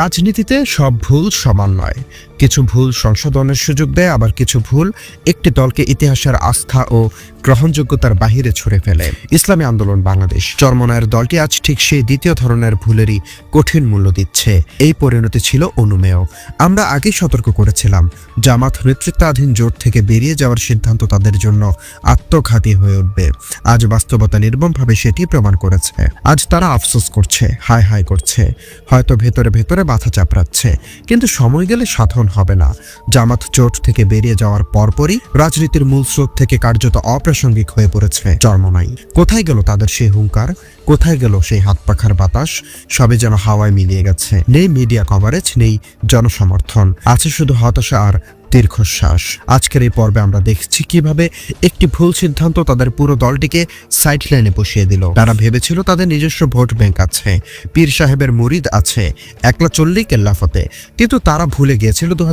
রাজনীতিতে সব ভুল সমান নয়। কিছু ভুল সংশোধনের সুযোগ দেয়, আবার কিছু ভুল একটি দলকে ইতিহাসের আস্থা ও গ্রহণযোগ্যতার বাহিরে ছড়ে ফেলে। ইসলামী আন্দোলন বাংলাদেশ। চরমনায়ের দলটি আজ ঠিক সেই দ্বিতীয় ধরনের ভুলেরই কঠিন মূল্য দিচ্ছে। এই পরিণতি ছিল অনুমেয়। আমরা আগেই সতর্ক করেছিলাম, জামাত নেতৃত্বাধীন জোট থেকে বেরিয়ে যাওয়ার সিদ্ধান্ত তাদের জন্য আত্মঘাতী হয়ে উঠবে। আজ বাস্তবতা নির্মমভাবে সেটি প্রমাণ করেছে। আজ তারা আফসোস করছে, হায় হায় করছে। হয়তো ভেতরে ভেতরে মাথা চাপড়াচ্ছে। কিন্তু সময় গেলে সাধন হবে না। জামাত চোট থেকে বেরিয়ে যাওয়ার পরপরই রাজনীতির মূল স্রোত থেকে কার্যত অপ্রাসঙ্গিক হয়ে পড়েছে চর্মনাই। কোথায় গেল তাদের সেই হুঙ্কার? কোথায় গেল সেই হাত পাখার বাতাস? সবে যেন হাওয়ায় মিলিয়ে গেছে। নেই মিডিয়া কভারেজ নেই জনসমর্থন। আছে শুধু হতাশা আর দীর্ঘশ্বাস। আজকের এই পর্বে আমরা দেখছি কীভাবে একটি ভুল সিদ্ধান্ত তাদের পুরো দলটিকে সাইড লাইনে বসিয়ে দিল। তারা ভেবেছিল তাদের নিজস্ব ভোট ব্যাংক আছে, পীর সাহেবের মুরিদ আছে, একলা চললেই কেল্লাফতে কিন্তু তারা ভুলে গিয়েছিল দু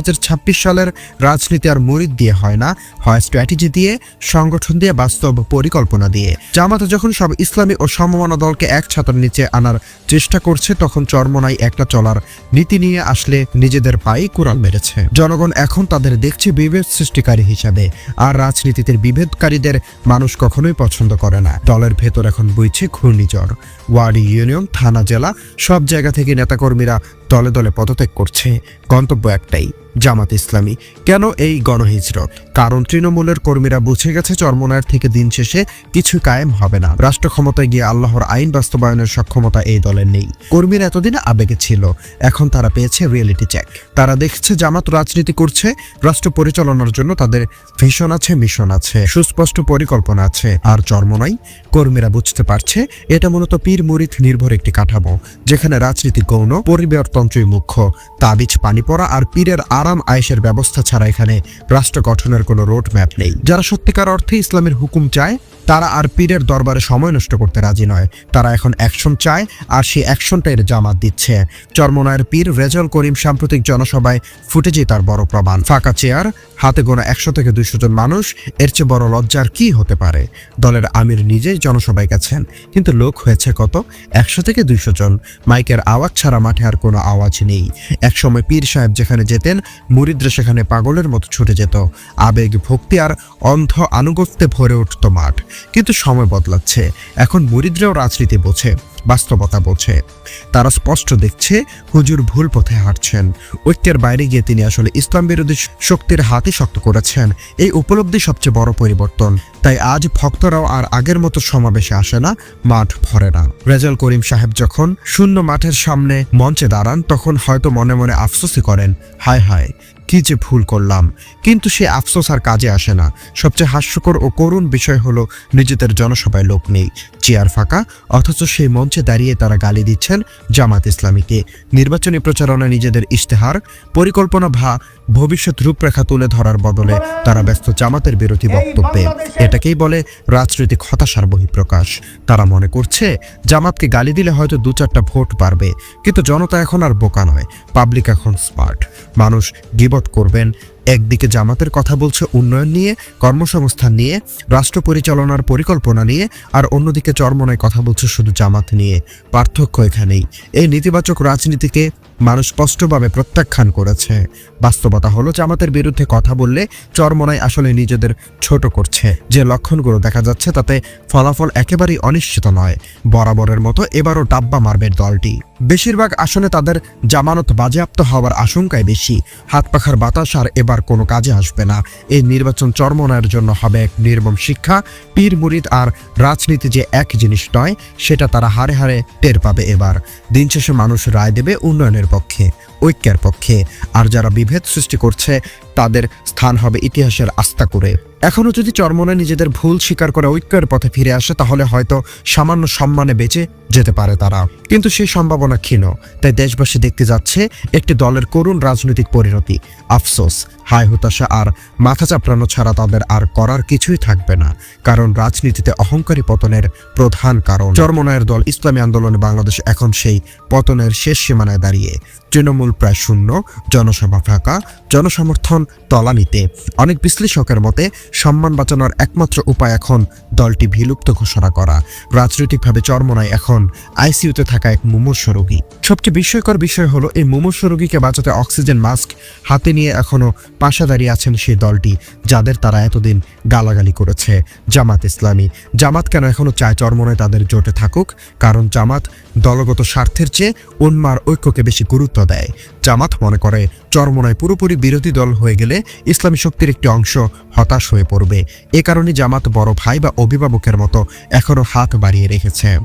সালের রাজনীতি আর মুরিদ দিয়ে হয় না, হয় স্ট্র্যাটেজি দিয়ে, সংগঠন দিয়ে, বাস্তব পরিকল্পনা দিয়ে। জামাত যখন সব ইসলামী ও সমমানা দলকে এক ছাতার নিচে আনার চেষ্টা করছে, তখন চরমনাই একলা চলার নীতি নিয়ে আসলে নিজেদের পায়ে কুড়াল মেরেছে। জনগণ এখন তাদের দেখছে বিভেদ সৃষ্টিকারী হিসাবে, আর রাজনীতিতে বিভেদকারীদের মানুষ কখনোই পছন্দ করে না। দলের ভেতর এখন বইছে ঘূর্ণিঝড়। ওয়ার্ড ইউনিয়ন, থানা, জেলা, সব জায়গা থেকে নেতাকর্মীরা দলে দলে পদত্যাগ করছে। গন্তব্য একটাই। জামাত ইসলামী। কেন এই গণহিজরত? কারণ তৃণমূলের কর্মীরা বুঝে গেছে চরমনায়ের থেকে দিন শেষে কিছু কায়েম হবে না। রাষ্ট্র ক্ষমতায় গিয়ে আল্লাহর আইন বাস্তবায়নের সক্ষমতা এই দলের নেই। কর্মীরা এতদিন আবেগে ছিল, এখন তারা পেয়েছে রিয়েলিটি চেক তারা দেখছে জামাত রাজনীতি করছে, রাষ্ট্র পরিচালনার জন্য তাদের ভিশন আছে মিশন আছে, সুস্পষ্ট পরিকল্পনা আছে, আর চরমনাই কর্মীরা বুঝতে পারছে, এটা মূলত পীর মুরিদ নির্ভর একটি কাঠামো, যেখানে রাজনীতি গৌণ পরিবারতন্ত্রই মুখ্য। তাবিজ, পানি পড়া আর পীরের আরাম আয়েসের ব্যবস্থা ছাড়া এখানে রাষ্ট্র গঠনের কোনো রোড ম্যাপ নেই। যারা সত্যিকার অর্থে ইসলামের হুকুম চায় তারা আর পীরের দরবারে সময় নষ্ট করতে রাজি নয়। তারা এখন অ্যাকশন চায় আর সেই অ্যাকশনটাই জামাত দিচ্ছে। চরমনায়ের পীর রেজল করিম সাম্প্রতিক জনসভায় ফুটেজে তার বড় প্রমাণ। ফাঁকা চেয়ার, হাতে গোনা একশো থেকে দুইশো জন মানুষ, এর চেয়ে বড় লজ্জার কি হতে পারে? দলের আমির নিজেই জনসভায় গেছেন, কিন্তু লোক হয়েছে কত? একশো থেকে দুইশো জন। মাইকের আওয়াজ ছাড়া মাঠে আর কোনো আওয়াজ নেই। একসময় পীর সাহেব যেখানে যেতেন, মুরিদরা সেখানে পাগলের মতো ছুটে যেত। আবেগ, ভক্তি আর অন্ধ আনুগত্যে ভরে উঠত মাঠ। কিন্তু সময় বদলাচ্ছে। এখন মুরিদরাও রাজনীতি বোঝে, বাস্তবতা বোঝে। তারা স্পষ্ট দেখছে, হুজুর ভুল পথে হাঁটছেন। ঐক্যের বাইরে গিয়ে তিনি আসলে ইসলাম বিরোধী শক্তির হাতে শক্ত করেছেন। এই উপলব্ধি সবচেয়ে বড় পরিবর্তন। তাই আজ ভক্তরাও আর আগের মতো সমাবেশে আসে না, মাঠ ভরে না। রেজাল করিম সাহেব যখন শূন্য মাঠের সামনে মঞ্চে দাঁড়ান, তখন হয়তো মনে মনে আফসোসই করেন, হায় হায়। কি যে ভুল করলাম। কিন্তু সে আফসোস আর কাজে আসে না। সবচেয়ে হাস্যকর ও করুণ বিষয় হলো নিজেদের জনসভায় লোক নেই। চেয়ার ফাঁকা, অথচ সেই মঞ্চে দাঁড়িয়ে তারা গালি দিচ্ছেন জামাত ইসলামীকে। নির্বাচনী প্রচারণা নিজেদের ইশতেহার, পরিকল্পনা ভা, ভবিষ্যৎ রূপরেখা তুলে ধরার বদলে তারা ব্যস্ত জামাতের বিরোধী বক্তব্যে। এটাকেই বলে রাজনৈতিক হতাশার বহিঃপ্রকাশ। তারা মনে করছে জামাতকে গালি দিলে হয়তো দু চারটা ভোট পারবে কিন্তু জনতা এখন আর বোকা নয়। পাবলিক এখন স্মার্ট। মানুষ করবেন। একদিকে জামাতের কথা বলছে উন্নয়ন নিয়ে, কর্মসংস্থান নিয়ে, রাষ্ট্র পরিচালনার পরিকল্পনা নিয়ে, আর অন্যদিকে চরমনায় কথা বলছে শুধু জামাত নিয়ে। পার্থক্য এখানেই। এই নেতিবাচক রাজনীতিকে মানুষ স্পষ্টভাবে প্রত্যাখ্যান করেছে। বাস্তবতা হলো, জামাতের বিরুদ্ধে কথা বললে চরমনায় আসলে নিজেদের ছোট করছে। যে লক্ষণগুলো দেখা যাচ্ছে, তাতে ফলাফল একেবারেই অনিশ্চিত নয়। বরাবরের মতো এবারও ডাব্বা মারবে দলটি। বেশিরভাগ আসনে তাদের জামানত বাজেয়াপ্ত হওয়ার আশঙ্কায় বেশি। হাত পাখার বাতাস আর এবার কোনো কাজে আসবে না। এই নির্বাচন চরমনার জন্য হবে এক নির্মম শিক্ষা। পীর মুরিদ আর রাজনীতি যে এক জিনিস নয়, সেটা তারা হারে হারে টের পাবে এবার। দিন শেষে মানুষ রায় দেবে উন্নয়নের পক্ষে, ঐক্যের পক্ষে। আর যারা বিভেদ সৃষ্টি করছে, তাদের স্থান হবে ইতিহাসের আস্থা করে। এখনও যদি চরমনে নিজেদের ভুল স্বীকার করে ঐক্যের পথে ফিরে আসে, তাহলে হয়তো সামান্য সম্মানে বেঁচে যেতে পারে তারা। কিন্তু সেই সম্ভাবনা ক্ষীণ। তাই দেশবাসী দেখতে যাচ্ছে, একটি দলের করুণ রাজনৈতিক পরিণতি। আফসোস, হায় হতাশা আর মাথা চাপড়ানো ছাড়া তাদের আর করার কিছুই থাকবে না। কারণ রাজনীতিতে অহংকারী পতনের প্রধান কারণ। চরমনায়ের দল ইসলামী আন্দোলনে বাংলাদেশ এখন সেই পতনের শেষ সীমানায় দাঁড়িয়ে। তৃণমূল প্রায় শূন্য, জনসভা ফাঁকা, জনসমর্থন তলানিতে। অনেক বিশ্লেষকের মতে সম্মান বাঁচানোর একমাত্র উপায় এখন দলটি বিলুপ্ত ঘোষণা করা। রাজনৈতিকভাবে চরমনায় এখন আইসিইউতে থাকা এক মুমূর্ষ রোগী। সবচেয়ে বিস্ময়কর বিষয় হলো, এই মুমূর্ষ রোগীকে বাঁচাতে অক্সিজেন মাস্ক হাতে নিয়ে এখনও পাশা দাঁড়িয়ে আছেন সেই দলটি, যাদের তারা এতদিন গালাগালি করেছে। জামাত ইসলামী। জামাত কেন এখনও চায় চরমনায় তাদের জোটে থাকুক? কারণ জামাত দলগত স্বার্থের চেয়ে উন্মার ঐক্যকে বেশি গুরুত্ব দেয়। জামাত মনে করে, চরমনায় পুরোপুরি বিরোধী দল হয়ে গেলে ইসলামী শক্তির একটি অংশ হতাশ হয়ে পড়বে। এ কারণে জামাত বড় ভাই বা অভিভাবকের মতো এখনও হাত বাড়িয়ে রেখেছে।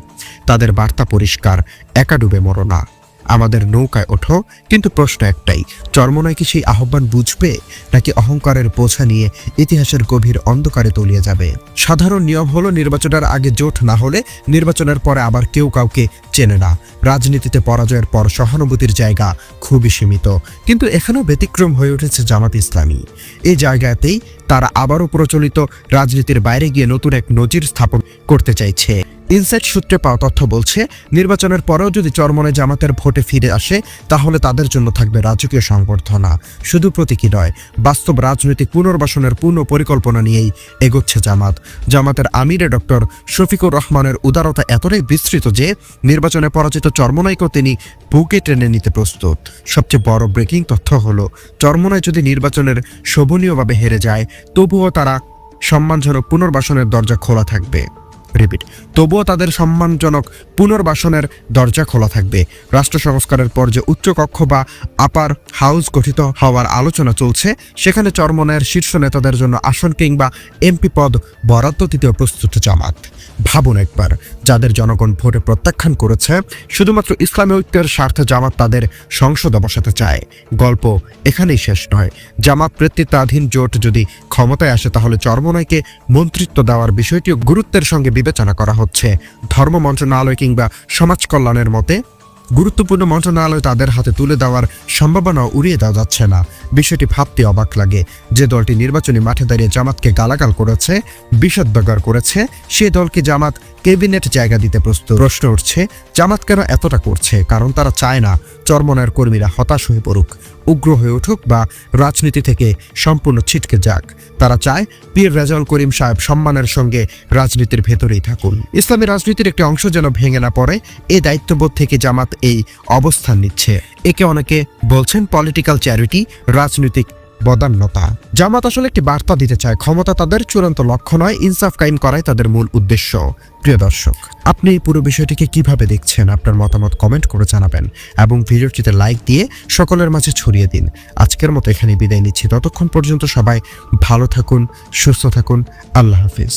তাদের বার্তা পরিষ্কার, একা ডুবে মরো না। আমাদের নৌকায় ওঠো, কিন্তু প্রশ্ন একটাই, চরমনায় কি সেই আহ্বান বুঝবে? নাকি অহংকারের বোঝা নিয়ে ইতিহাসের গভীর অন্ধকারে তলিয়ে যাবে? সাধারণ নিয়ম হলো নির্বাচনের আগে জোট না হলে নির্বাচনের পরে আবার কেউ কাউকে চেনে না। রাজনীতিতে পরাজয়ের পর সহানুভূতির জায়গা খুবই সীমিত। কিন্তু এখানেও ব্যতিক্রম হয়ে উঠেছে জামাত ইসলামী। এই জায়গাতেই তারা আবারও প্রচলিত রাজনীতির বাইরে গিয়ে নতুন এক নজির স্থাপন করতে চাইছে। ইনসাইট সূত্রে পাওয়া তথ্য বলছে, নির্বাচনের পরেও যদি চরমনে জামাতের ভোটে ফিরে আসে, তাহলে তাদের জন্য থাকবে রাজকীয় সংবর্ধনা। শুধু প্রতীকী নয়, বাস্তব রাজনৈতিক পুনর্বাসনের পূর্ণ পরিকল্পনা নিয়েই এগোচ্ছে জামাত। জামাতের আমিরে ডক্টর শফিকুর রহমানের উদারতা এতটাই বিস্তৃত যে নির্বাচনে পরাজিত চরমনাইকেও তিনি বুকে টেনে নিতে প্রস্তুত। সবচেয়ে বড় ব্রেকিং তথ্য হলো চরমনায় যদি নির্বাচনের শোভনীয়ভাবে হেরে যায়, তবুও তারা সম্মানজনক পুনর্বাসনের দরজা খোলা থাকবে। রিপিট, তবুও তাদের সম্মানজনক পুনর্বাসনের দরজা খোলা থাকবে। রাষ্ট্র সংস্কারের পর যে উচ্চকক্ষ বা আপার হাউস গঠিত হওয়ার আলোচনা চলছে, সেখানে চরমনের শীর্ষ নেতাদের জন্য আসন কিংবা এমপি পদ বরাদ্দ দিতেও প্রস্তুত জামাত। ভাবুন একবার যাদের জনগণ ভোটে প্রত্যাখ্যান করেছে, শুধুমাত্র ইসলামী ঐক্যের স্বার্থে জামাত তাদের সংসদে বসাতে চায়। গল্প এখানেই শেষ নয়। জামাত নেতৃত্বাধীন জোট যদি ক্ষমতায় আসে, তাহলে চরমনাইকে মন্ত্রিত্ব দেওয়ার বিষয়টিও গুরুত্বের সঙ্গে বিবেচনা করা হচ্ছে। ধর্ম মন্ত্রণালয় কিংবা সমাজ কল্যাণের মতে গুরুত্বপূর্ণ মন্ত্রণালয় তাদের হাতে তুলে দেওয়ার সম্ভাবনা উড়িয়ে দেওয়া যাচ্ছে না। বিষয়টি ভাবতে অবাক লাগে। যে দলটি নির্বাচনী মাঠে দাঁড়িয়ে জামাতকে গালাগাল করেছে বিষাদবগার করেছে, সে দলকে জামাত ক্যাবিনেট জায়গা দিতে প্রস্তুত। প্রশ্ন উঠছে, জামাত কেন এতটা করছে? কারণ তারা চায় না চরমনের কর্মীরা হতাশ হয়ে পড়ুক, উগ্র হয়ে উঠুক বা রাজনীতি থেকে সম্পূর্ণ ছিটকে যাক। তারা চায় পীর রেজাউল করিম সাহেব সম্মানের সঙ্গে রাজনীতির ভেতরেই থাকুন। ইসলামী রাজনীতির একটি অংশ যেন ভেঙে না পড়ে, এ দায়িত্ববোধ থেকে জামাত এই অবস্থান নিচ্ছে। একে অনেকে বলছেন পলিটিক্যাল চ্যারিটি রাজনৈতিক বদান্যতা। জামাত আসলে একটি বার্তা দিতে চায়, ক্ষমতা তাদের চূড়ান্ত লক্ষ্য নয়, ইনসাফ কায়েম করাই তাদের মূল উদ্দেশ্য। প্রিয় দর্শক, আপনি এই পুরো বিষয়টিকে কীভাবে দেখছেন? আপনার মতামত কমেন্ট করে জানাবেন এবং ভিডিওটিতে লাইক দিয়ে সকলের মাঝে ছড়িয়ে দিন। আজকের মতো এখানে বিদায় নিচ্ছি। ততক্ষণ পর্যন্ত সবাই ভালো থাকুন, সুস্থ থাকুন। আল্লাহ হাফিজ।